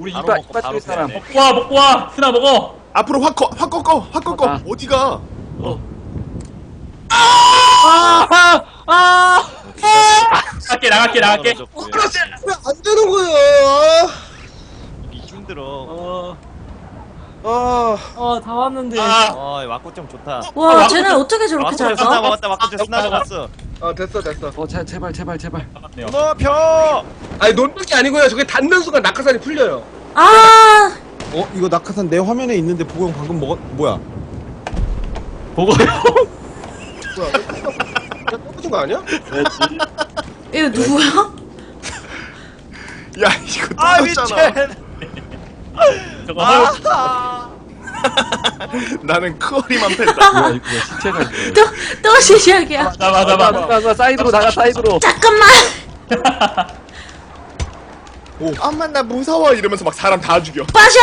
우리 바로 이빨 먹고 이빨 바로 뚫릴 사람. 먹고 와 먹고 와 스나 먹어 앞으로 확 꺾어, 확 꺾어, 확 꺾어. 아. 어디가? 아아 나갈게 나갈게 나갈게 떨어졌고요. 왜안 되는 거야? 이게 힘들어. 어, 아, 어, 다 왔는데. 아 어, 왁구점 좋다. 와, 쟤는 어떻게 저렇게 왁구점 잘 스나 가? 먹었다. 왁구점 스나 먹었어. 아 됐어 됐어. 어 제, 제발 제발 제발. 잡았네요 높여. 아니 놓는 게 아니고요. 저게 닿는 순간 낙하산이 풀려요. 아, 어 이거 낙하산 내 화면에 있는데 보고 방금 먹었 뭐야? 보고요 뭐야? 떨어진 거 아니야? 이거 누구야? 야, 이거 아 미친. 떨어졌잖아. 저거 아. 나는 크어리만 팬다. 뭐야 이거 뭐야, 시체가 있네. 또, 또 시작이야. 잡아 나가 잡아 나가 사이드로 나가 사이드로. 잠깐만. 엄마 나 무서워 이러면서 막 사람 다 죽여. 빠져!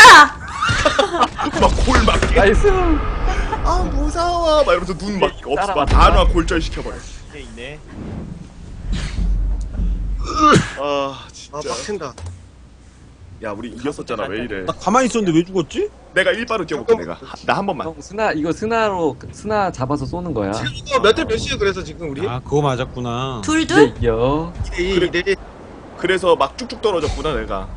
막골 막. 나이스. 아 무서워. 막 이러면서 눈 막 없어. 따라와. 단화 골절 시켜버려. 이게 있네. 아아 진짜. 빡친다. 야 우리 이겼었잖아 왜 이래? 나 가만히 있었는데 왜 죽었지? 내가 일바로 뛰어볼게 내가. 나 한 번만. 형 스나 이거 스나로 스나 잡아서 쏘는 거야. 지금 몇 대 몇이에요? 그래서 지금 우리 아 그거 맞았구나. 둘둘? 이겨. 2대 2, 2대 그래서 막 쭉쭉 떨어졌구나 내가.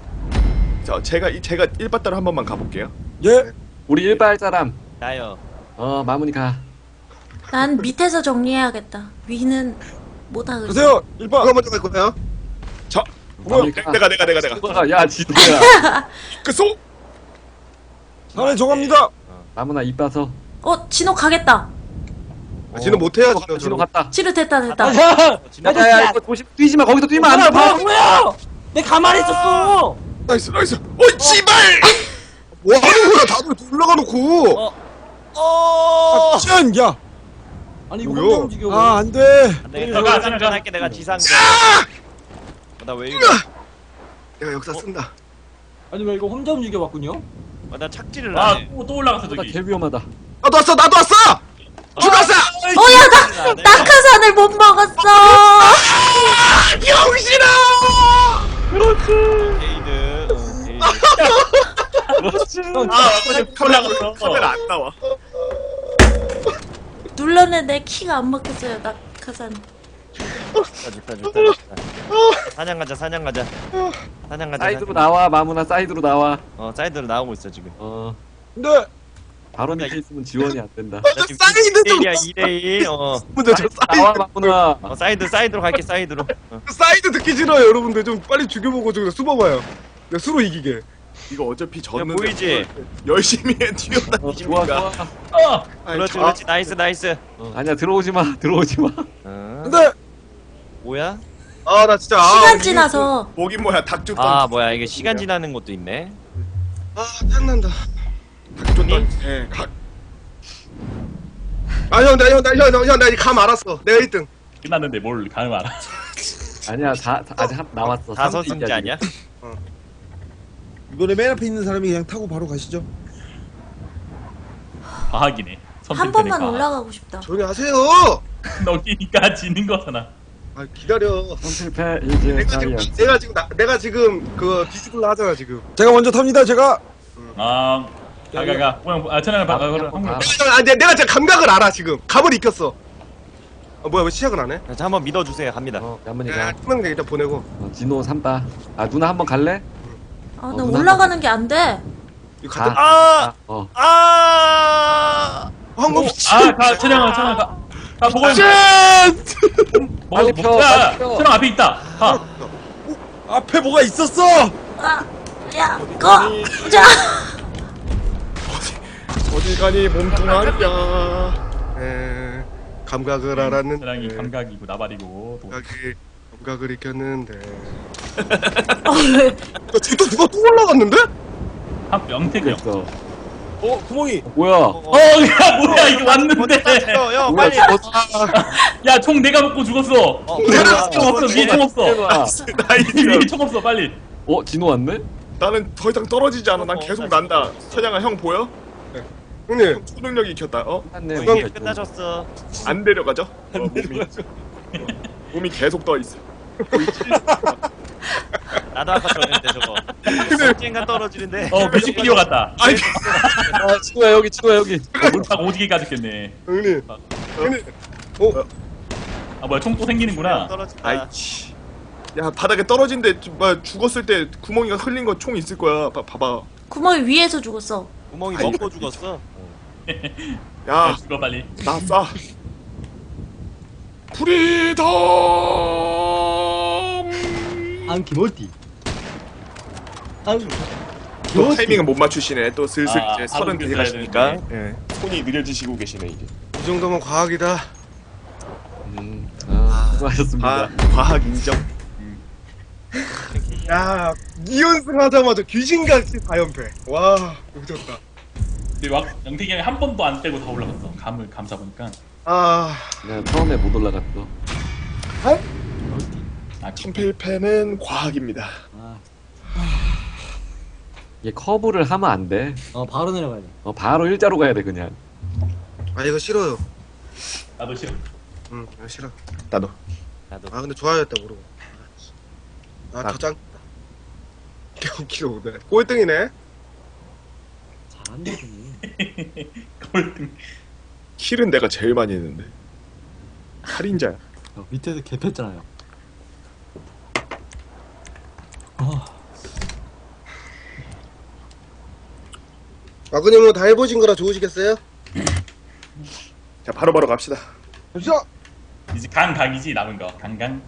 자 제가 이- 제가 일바 따로 한 번만 가볼게요. 예. 우리 일발 사람. 나요. 어 마무니 가. 난 밑에서 정리해야겠다. 위는 못하겠어. 보세요. 일반. 누가 먼저 갈 거예요? 자 마무니 내- 가. 내가 내가 내가 내가. 아, 야 진도야. 그 소. 사람이 정합니다. 마무나 입 봐서. 어, 진호 가겠다. 아, 지는 못해요 지금. 진호 저는. 갔다. 치료 됐다, 됐다. 어, 야야야 이거 조심 뛰지 마 거기서 뛰면 안 돼. 뭐야, 봐. 뭐야! 내 가만히 있었어! 나이스 나이스. 어 지발. 뭐 하는 거야? 다들 올라가 놓고. 어. 어. 짠 야. 아니, 이거 뭐야? 혼자 움직여. 아 안 돼. 들어가, 지상전. 할게 내가 지상전. 나왜 이래? 내가 역사 쓴다. 아니, 왜 이거 혼자 움직여 봤군요? 아, 나 착지를 안 해. 아또 또 올라갔어 나 저기 개 위험하다. 나도 왔어 나도 왔어. 죽었어. 어, 야, 나, 낙하산을 못 먹었어! 영신아. 게이드. 어, 게이드. 아 카메라 올라갔어 카메라 안 나와. 눌렀는데 키가 안 먹혔어요, 낙하산. 좋다 좋다 좋다. 사냥 가자 사냥 가자. 사냥 가자. 사이드로 나와 마무나 사이드로 나와. 어 사이드로 나오고 있어 지금. 어 근데 바로 밑에 있으면 지원이 안 된다. 나 지금 사이드 좀 2대1이야 2대1 어. 근데 저 나와 사이드 마무나. 어 사이드 사이드로 갈게 사이드로 어. 사이드 듣기 싫어요 여러분들 좀 빨리 죽여보고 좀 숨어봐요. 내가 수로 이기게. 이거 어차피 졌는데 보이지? 열심히 해 어, 뛰어다니니까. 좋아 좋아. 어 아니, 그렇지 저- 그렇지 나이스 나이스 어, 아니야 들어오지 마 들어오지 마. 어. 근데 뭐야? 아, 나 진짜. 아, 시간 지나서. 목이 뭐야 닭 줬던. 아 뭐야 이게 시간 지나는 것도 있네 아, 탐난다. 닭 줬던. 예. 각. 아, 형, 나, 형, 나, 형, 나, 형, 나감 알았어. 내가 1등. 끝났는데 뭘 가는 알아 아니야 다, 다 아직 한, 남았어. 다섯 삼 승자 아니야? 이번에 맨 앞에 있는 사람이 그냥 타고 바로 가시죠. 과학이네 한 번만 올라가고 싶다. 조용히 하세요. 너기니까 지는 거잖아 아, 기다려. 실패 이제 내가 지금, 사이언. 내가 지금, 나, 내가 지금, 그, 디스플레이 하잖아, 지금. 제가 먼저 탑니다. 제가. 아 가가가 그냥 아 천연을 봐 아, 아, 그럼 가. 내가, 아, 내, 내가 지금 감각을 알아, 지금. 감을 익혔어. 아, 뭐야, 왜 시작을 안 해? 자 한번 믿어주세요 갑니다 어 마무니 야, 가. 투명 일단 보내고. 어, 진호 삼바. 아 누나 한번 갈래? 아, 어, 나 누나 올라가는 게 안 돼. 이거 가. 갔다. 아! 어. 아! 황금 아 가 천연아 천연아 가 가 보고 빨리 펴, 야 빨리 펴. 앞에 있다 가 앞에 뭐가 있었어? 아, 야, 꺼! 자! 어디 가니 몸뚱아리야. 에, 감각을 알았는데. 천연이 감각이고 나발이고 또 감각이, 감각을 익혔는데. 어, 왜? 야, 쟤또 누가 또 올라갔는데? 한 명태그 형 있어. 어 구멍이. 뭐야? 어, 야, 뭐야, 이게 왔는데. 형, 형? 빨리 죽었어. 야, 총 내가 먹고 죽었어. 어, 총 없어, 위에 총 없어. 아. 위에 총 없어, 빨리. 어 진호 왔네? 나는 더 이상 떨어지지 않아. 난 계속 난다. 천양아 형 보여? 형님, 초능력이 익혔다. 어? 이게 우리가 좀. 끝나셨어 안 내려가죠? 몸이 계속 떠 있어. 보이지? 나도 아까 떨어졌는데 저거. 언젠가 떨어지는데. 어 뮤직비디오 같다 아니 아 진호야 여기 진호야 여기 물팍 오지게 까졌겠네 형님 형님 어? 아 뭐야 총 또 생기는구나 떨어진다. 아이치 야 바닥에 떨어진데 뭐야 죽었을 때 구멍이가 흘린 거 총 있을 거야 봐, 봐봐 구멍이 위에서 죽었어. 구멍이 아이. 먹고 죽었어. 야 죽어 빨리 나 쏴. 프리덤. 안기 또 타이밍을 못 맞추시네. 또 슬슬 아, 이제 서른 아무튼 되가시니까. 그래야 예. 손이 느려지시고 계시네 이제. 이 정도면 과학이다. 음, 아, 수고하셨습니다. 아 과학 인정. 야 2연승 하자마자 귀신같이 4연패. 와 미쳤다. 근데 막 영택이 형이 한 번도 안 빼고 다 올라갔어. 감을 감사 보니까. 아. 내가 처음에 못 올라갔어 아 천필패는 과학입니다. 이게 커브를 하면 안 돼 어 바로 내려가야 돼. 어, 바로 일자로 가야 돼 그냥 아 이거 싫어요 나도 싫어 응 이거 싫어 나도. 나도. 아 근데 좋아졌다 모르고 아. 아더 짱. 개웃기로 오네 꼴등이네 잘한다 니. 꼴등 킬은 내가 제일 많이 했는데. 살인자야. 어, 밑에서 개패잖아요. 아그님은 다 해보신 거라 좋으시겠어요? 자 바로바로 갑시다. 잠시만 이제 강강이지 남은 거 강강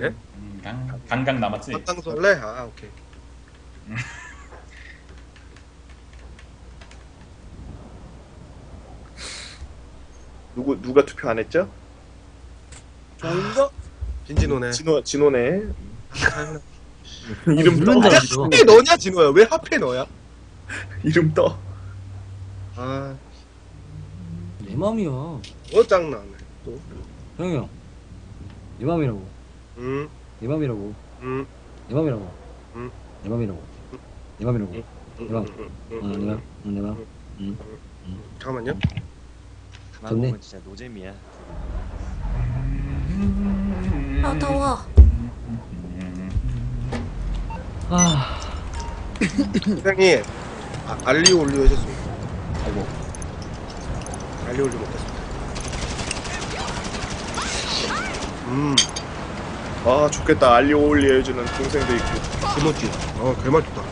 예? 음, 강 강강 남았지 박강수 할래? 아 오케이 누구 누가 투표 안 했죠? 좋아입니다 진진호네 진호 진호네. 아, 이름 야 이거. 하필 너냐 진호야 왜 하필 너야? 이름 떠. 아 내 맘이야. 뭐 짱나네 또 형이 형. 내 맘이라고. 음, 내 맘이라고. 음, 내 맘이라고. 음. 내 맘이라고. 내 맘이라고. 음, 내 맘. 음, 어, 음, 내 음, 맘. 응, 내 맘. 응. 잠깐만요 가만 좋네. 보면 진짜 노잼이야. 아 더워. 아, 선생님 아, 알리오 올리오 해줬습니다 아이고 알리오 올리오 먹겠습니다 음 아 좋겠다. 알리오 올리 해주는 동생도 있고. 김어찌 어 개맛 좋다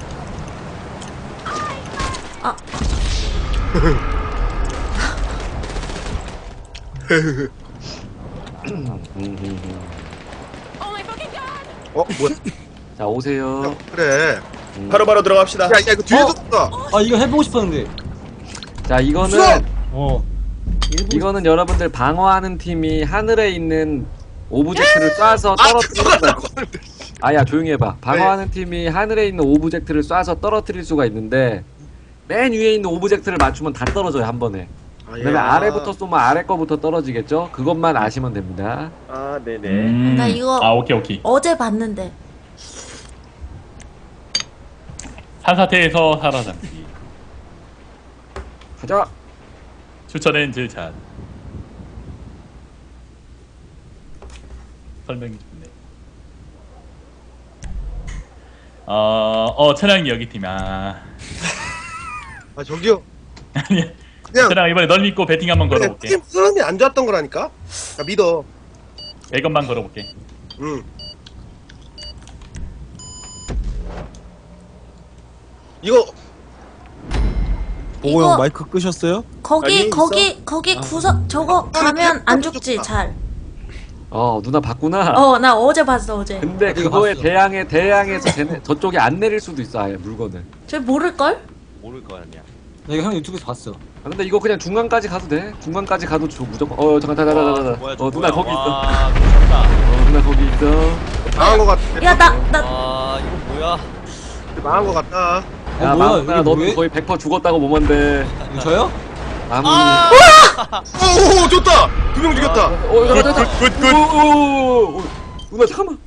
아. 음, 음, 음. 어 뭐야 자 오세요 그래 음. 바로바로 들어갑시다. 야, 야 이거 뒤에서 쏜다 아 이거 해보고 싶었는데. 자 이거는! 어. 이거는 여러분들 방어하는 팀이 하늘에 있는 오브젝트를 쏴서 아 떨어뜨릴 수가 들어가라고 하는데 아야 조용히 해봐 방어하는 팀이 하늘에 있는 오브젝트를 쏴서 떨어뜨릴 수가 있는데 맨 위에 있는 오브젝트를 맞추면 다 떨어져요 한 번에 아, 예. 그다음에 아래부터 쏘면 아래 거부터 떨어지겠죠 그것만 아시면 됩니다 아 네네. 음. 나 이거- 아 오케이 오케이 어제 봤는데. 산사태에서 살아남기. 가자. 추천엔 질찬 설명이 좋네. 어, 어 천양이 여기 팀아 아 저기요. 아니야. 그냥 천양 이번에 널 믿고 배팅 한번 그냥 걸어볼게. 팀 흐름이 안 좋았던 거라니까? 나 믿어. 100원만 걸어볼게. 응 이거 보고 형 이거 마이크 끄셨어요? 거기 아니, 거기 거기 구석 저거 가면 안 죽지 잘. 어 누나 봤구나 어 나 어제 봤어 어제. 근데 어디가 그거에 봤어? 대항해 대항해서 쟤네 저쪽에 안 내릴 수도 있어 아예 물건을 저 모를 걸? 모를 거 아니야. 나 이거 형 유튜브에서 봤어. 아, 근데 이거 그냥 중간까지 가도 돼 중간까지 가도 저 무조건 어 잠깐 잠깐 잠깐 와, 잠깐 뭐야, 어 누나 거기 있어 와, 미쳤다. 어 누나 거기 있어 망한 거 같아 야 나나 아, 이거 뭐야? 망한 거 같다 야 어, 뭐야, 마누나 이게 너 뭐해? 거의 100% 죽었다고 보면데 이거 저요? 아무 오오 좋다 두 명 죽였다 어 잠깐 잠깐 굿굿굿 누나 잠깐만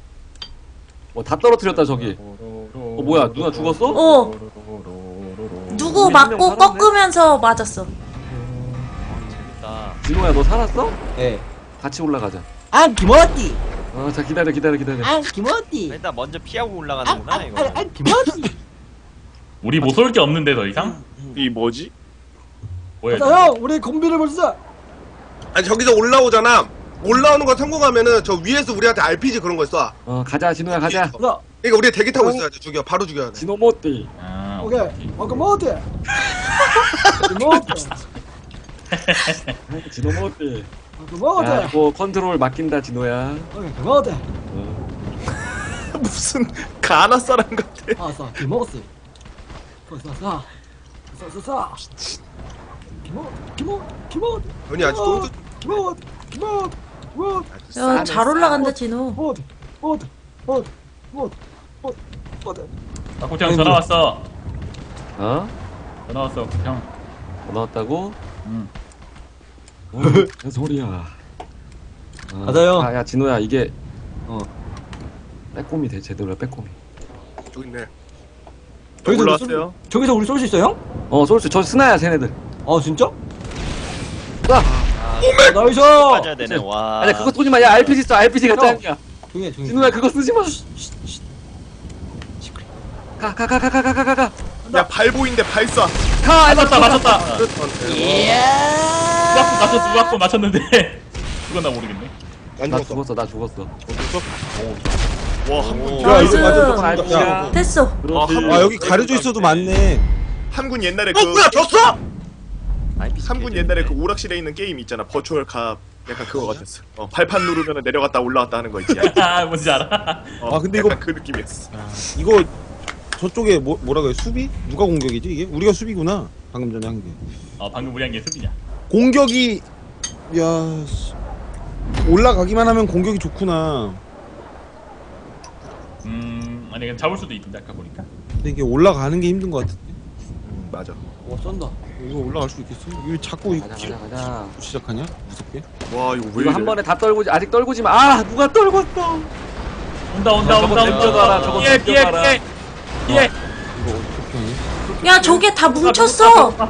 어 다 떨어뜨렸다 저기 어 뭐야 누나 죽었어? 어. 누구 맞고 살았네? 꺾으면서 맞았어. 재밌다. 진호야 너 살았어? 예. 같이 올라가자 안 기모띠. 어, 자 기다려 기다려 기다려. 아, 김어디. 일단 먼저 피하고 올라가는구나 이거. 아, 김어디. 우리 못 쏠 게 없는데 더 이상? 이 뭐지? 뭐야? 자, 형, 우리 공비를 벌써. 아니 저기서 올라오잖아. 올라오는 거 성공하면은 저 위에서 우리한테 RPG 그런 거 쏴. 어 가자 진호야 가자. 자, 그러니까 우리 대기 타고 있어야지. 죽여. 바로 죽여야 돼. 진호 모띠. 아, 오케이. 어, 김어디. 김어디. 진호 모띠. 김어디. 야 이거 컨트롤 맡긴다 진호야. 오케이, 김어디. 어. 무슨 가나 사람 같아. 아, 싸, 김어 아니 아직 또 김어디, 김어디, 김어디. 야, 잘 올라간다, 진호. 어디, 어디. 닭고창 전화 왔어. 어? 전화 왔어, 형. 뭐 나왔다고? 응. 어, 무슨 소리야. 어. 맞아요. 아, 야 진호야 이게 어. 빼꼼이 돼 제대로야 빼꼼이. 저기 있네. 저기서 우리 쏠- 올라왔어요. 저기서 우리 쏠 수 있어요? 어 쏠수 저 스나야 쟤네들 아 진짜? 아, 아 나이스! 빠져야 되네. 와. 아니 그거 쏘지 마야 RPG 써 RPG가 형. 짱이야 조용해 해, 진우야 그거 쓰지 마가가 가 가 가 가 가가 야발 보인대 발 쏴. 가 맞았다 맞았다. 누가 맞췄 누가 맞췄는데 죽었나 모르겠네. 나 죽었어. 죽었어 나 죽었어 어, 죽었어? 오, 와 한군 야. 이거 맞아. 아, 야, 야. 됐어. 아 여기 가려져 있어도 많네. 한군 옛날에 어그 뭐야 졌어? 한군 옛날에 그 오락실에 있는 게임 있잖아. 버추얼 컵. 약간 그거 같았어. 어, 발판 누르면 내려갔다 올라갔다 하는 거 있지. 아, 뭔지 알아? 어, 아, 근데 약간 이거- 그 느낌이었어. 이거 저쪽에 뭐 뭐라고 해? 수비? 누가 공격이지 이게? 우리가 수비구나. 방금 전에 한 게. 어, 방금 우리 한 게 수비냐. 공격이 야 씨. 올라가기만 하면 공격이 좋구나. 음, 아니, 그냥 잡을 수도 있던데, 아까 보니까. 근데 이게 올라가는 게 힘든 것 같은데. 음, 맞아. 와, 쏜다. 이거 올라갈 수 있겠어? 이거 자꾸 이거 가자 가자 가자. 시작하냐? 무섭게? 와 이거 왜 이거 이래? 한 번에 다 떨고지 아직 떨고지 마. 아 누가 떨궜어. 온다, 온다, 야, 저거 온다, 넘겨가라, 온다. 저거 피해, 피해, 넘겨가라. 피해. 피해. 이거 어떻게? 야, 저게 다 뭉쳤어. 아,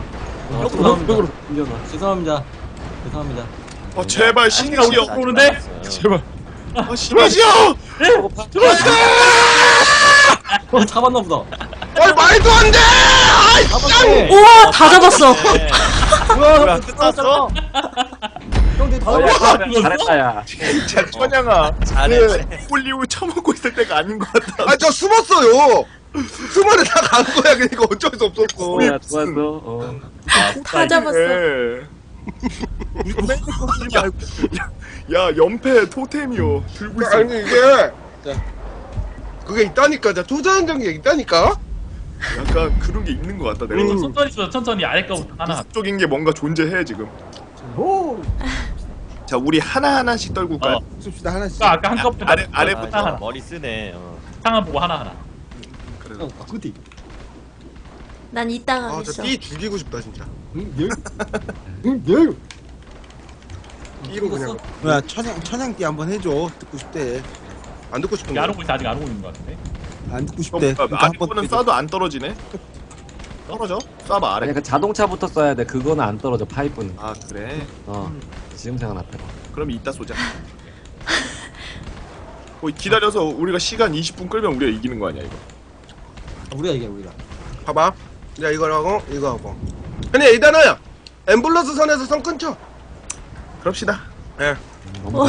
죄송합니다. 죄송합니다. 죄송합니다. 어 제발 신이시여. 오는데? 제발. 아 신이시여. 저거 봐. 어, 잡았나 보다. 아이 말도 안 돼! 아이 잡았네. 우와, 다 잡았어. 네. 뭐야, 끝났어? 다 어, 야, 잡았어. 잘했다, 야. 진짜 천양아. 잘했네. 그 폴리우 처먹고 있을 때가 아닌 것 같다. 아저 숨었어요. 숨어내 다간 거야. 그러니까 어쩔 수 없었고. 야 좋았어. 어. 다 잡았어. 예. 야, 야, 야, 연패 토템이요. 들고 있어. 아니 이게 자, 그게 있다니까. 자 조사한 게 있다니까. 약간 그런 게 있는 것 같다. 내가 이거 봤을 천천히 써, 천천히 아래 거부터 때. 하나. 기술적인 게 뭔가 존재해 지금. 오, 자, 우리 하나 하나씩 떨굴까요? 어. 씁시다 하나씩. 아까 아까 한꺼부터 아래 아, 아래부터. 저 머리 쓰네. 어. 상한 보고 하나 하나. 그래. 형, 그때. 난 이따가 하겠어. 아저띠 죽이고 싶다 진짜. 응, 열. 응, 열. 띠로 그냥. 야 천양 천양띠 한번 해줘. 듣고 싶대. 안 듣고 싶은 안 거. 오고 있어, 아직 안 오고 있는 것 같은데. 안 듣고 어, 싶대. 그러니까 아래 한번 거는. 쏴도 안 떨어지네. 떨어져? 쏴봐 아래. 아니 그 자동차부터 써야 돼. 그거는 안 떨어져 파이프는. 아 그래. 어. 지금 생각났다. 그럼 이따 쏘자. 어, 기다려서 우리가 시간 20분 끌면 우리가 이기는 거 아니야 이거? 우리가 이겨, 우리가. 봐봐. 자 이거라고 이거 하고. 아니 일단은 앰뷸런스 선에서 선 끊죠. 그럽시다. 예. 너무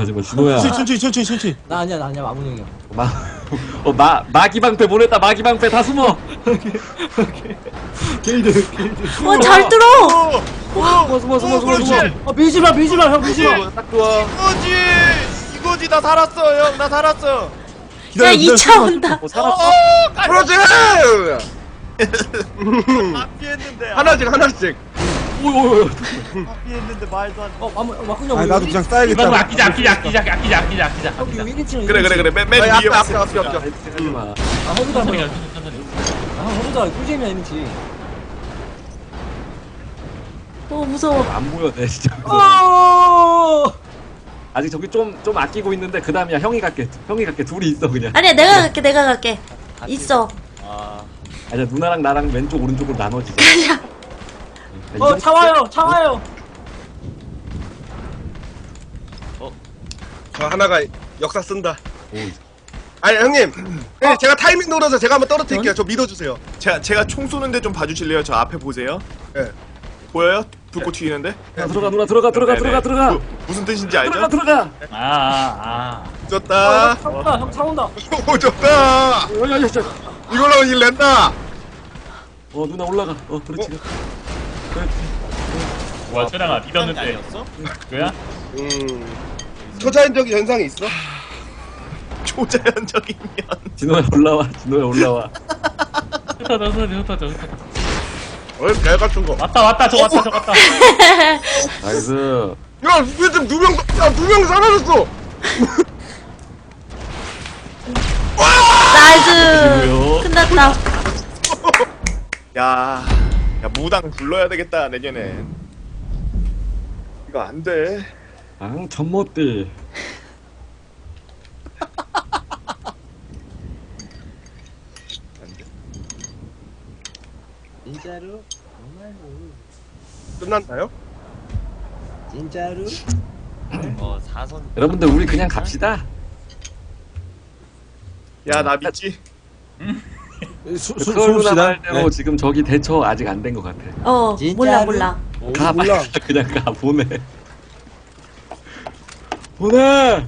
하지 마. 진호야. 천천히 천천히 천천히. 나 아니야, 나 아니야, 마문 형이야. 마, 어, 마, 마기방패 보냈다, 마기방패 다 숨어! 게이드, 게이드. 와, 잘 들어. 숨어, 숨어, 숨어, 숨어, 숨어. 아, 밀지 마, 밀지 마, 형, 밀지 마. 딱 좋아. 이거지. 이거지. 나 살았어, 형. 나 살았어. 야, 2차 온다. 어, 살았어. 그렇지. 안 피했는데. 하나씩 하나씩. 오오오. 안 피했는데 말도 안 돼. 어, 마문, 마문 형. 아 나도 그냥 싸야겠다. 이거 아끼자, 아끼자, 아끼자, 아끼자, 아끼자, 아끼자. 여기 1인칭. 그래 그래 그래 맨, 맨 아니, 위에 앞에. 앞에 앞에 앞에. 마. 아, 허브다, 천천히, 형. 천천히. 아, 허브다, 꿀잼이야, 1인칭. 어, 무서워. 안 보여, 내 진짜. 어! 아직 저기 좀, 좀 아끼고 있는데, 그 다음이야. 형이 갈게. 형이 갈게. 둘이 있어, 그냥. 아니야, 내가 갈게, 내가 갈게. 있어. 아, 아니야, 누나랑 나랑 왼쪽, 오른쪽으로 나눠지자. 가자. 어, 차 와요, 차 와요. 저 하나가 역사 쓴다. 오, 아니 형님, 형님 제가 타이밍 노려서 제가 한번 떨어뜨릴게요. 저 믿어주세요. 제가 제가 총 쏘는데 좀 봐주실래요? 저 앞에 보세요. 예. 보여요? 불꽃 튀기는데? 야, 들어가 누나 들어가 들어가. 들어가 들어가 무- 무슨 뜻인지 들어가 알죠? 들어가 아, 아, 졌다. 차 온다 형 차 온다 오 좋다. 야야야 이걸로 일 낸다. 어 누나 올라가 어 그렇지. 아. 뭐야, 천양아, 믿었는데. 아니었어? 그거야? 음. 초자연적인 현상이 있어? 초자연적이면 진호야 올라와 진호야 올라와 좋다, 좋다, 좋다, 좋다. 어이 개 같은 거. 왔다, 왔다, 저 왔다, 저 왔다. 나이스 야, 왜 지금 두 명, 야, 두 명 사라졌어! 나이스. 뭐요? 끝났다. 야, 야 무당 불러야 되겠다 내년엔. 이거 안 돼. 앙 전못띠 안 돼. 진짜로? 정말로 끝났나요? 진짜로? 어, 4선. 여러분들 우리 그냥 갑시다 야, 나 믿지? 수, 그 수, 털 누나 쏩시다. 말대로 지금 저기 대처 아직 안 된 것 같아 어, 몰라, 몰라. 네. 가 몰라. 그냥 가 보내 보내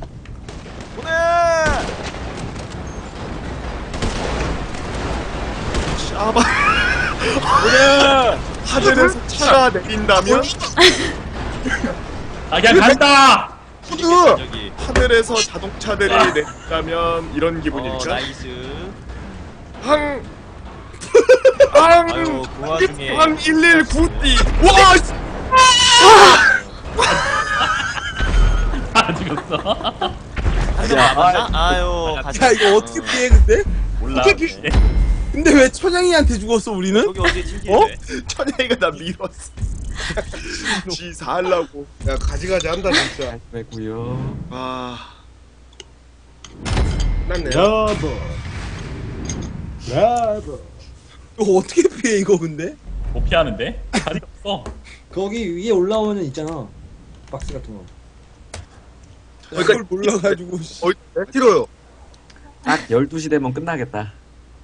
샤바. 하늘에서 차가 내린다면 아, 그냥 간다! 푸드! 저기. 하늘에서 자동차들이 내린다면 이런 어, 기분일까? 나이스. 항. 항. 아유, 그 와중에. 항 119띠. 와. 씨. 아, 죽었어. 아, 아유, 가자. 야, 이거 어떻게 피해, 근데? 몰라. 어떻게 피- 근데 왜 천양이한테 죽었어, 우리는? 여기 어디 어? 천양이가 나 밀었어. 지 살라고. 야, 가지가지 한다, 진짜. 됐고요 아. 끝났네요. 브라보. 브라보. 이거 어떻게 피해, 이거 근데? 못 피하는데? 다리가 없어. 거기 위에 올라오는 있잖아 박스 같은 거 이걸 몰라가지고. 씨. 어, 몇 킬로요? 딱 12시 되면 끝나겠다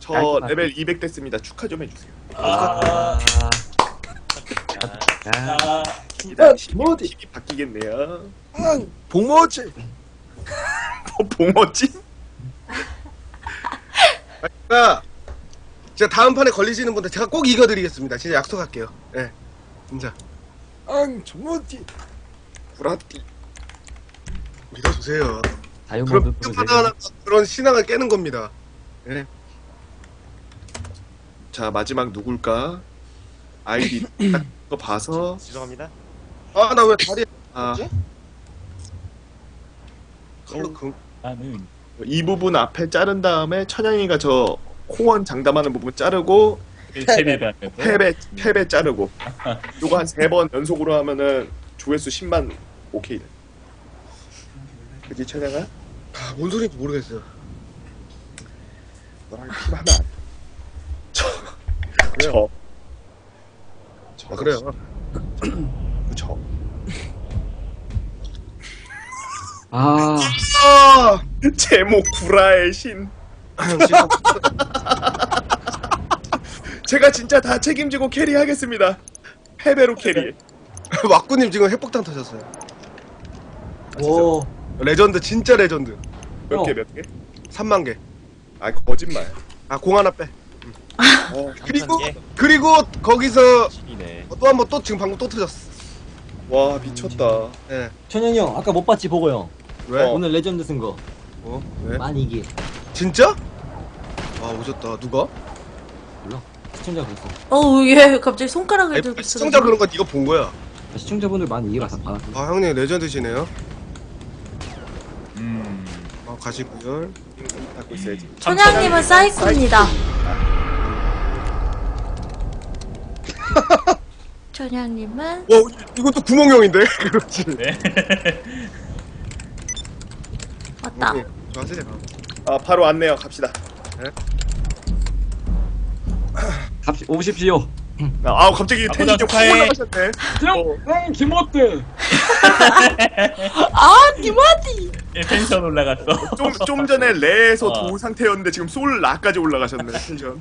저 깔끔하게. 레벨 200 됐습니다. 축하 좀 해주세요. 아, 아, 아, 야 뭐지? 힘이 바뀌겠네요. 봉모치. 뭐 봉어지? 자, 제가 다음 판에 걸리시는 분들 제가 꼭 이겨드리겠습니다. 진짜 약속할게요. 예. 진짜. 앙, 정모치. 구라띠. 믿어주세요. 그럼 또 하나 하나 그런 신앙을 깨는 겁니다. 예. 자 마지막 누굴까? 아이디 딱 그거 봐서 죄송합니다. 아, 나 왜 다리, 아, 칼로 금, 나는. 이 부분 앞에 자른 다음에 천양이가 저 코원 장담하는 부분 자르고 세배에 대한 거. 패배 패배 자르고 요거 한 세 번 연속으로 하면은 조회수 10만 오케이. 그지 천양아? 아, 뭔 소리인지 모르겠어요. 너랑 팀안 돼. 저, 저, 저, 아, 그래요. 저. 아 아! 제목 구라의 신. 진짜. 제가 진짜 다 책임지고 캐리하겠습니다. 패배로 캐리. 왁구님 지금 핵폭탄 터졌어요. 오 레전드, 진짜 레전드. 몇개 어. 몇 개? 3만 개. 아 거짓말. 아, 공 하나 빼. 어, 그리고, 3,000개? 그리고 거기서 신이네. 또 한 번 또 지금 방금 또 터졌어. 와 미쳤다. 예. 천영이 형 아까 못 봤지 보고 형 왜? 어. 오늘 레전드 쓴거 어? 왜? 많이 이기 진짜? 아, 오졌다. 누가? 시청자 그랬어 어우, 얘 갑자기 손가락을 들고 아니, 있어. 시청자 그런 거 네가 본 거야. 시청자분들 많이 이해가 다 아, 형님 레전드시네요. 음. 아, 가시고요. 닫고 있어야지. 천양님은 사이코입니다. 천양님은 와, 이것도 구멍형인데? 그렇지. 네. 왔다. 네, 좋아하세요. 아 바로 왔네요. 갑시다. 갑시 오십시오 아 갑자기 아, 텐션이 확 축하해. 올라가셨네. 형 김어때 아, 디마티! 예, 텐션 올라갔어. 좀, 좀 전에 레에서 어. 도 상태였는데 지금 솔 라까지 올라가셨네 텐션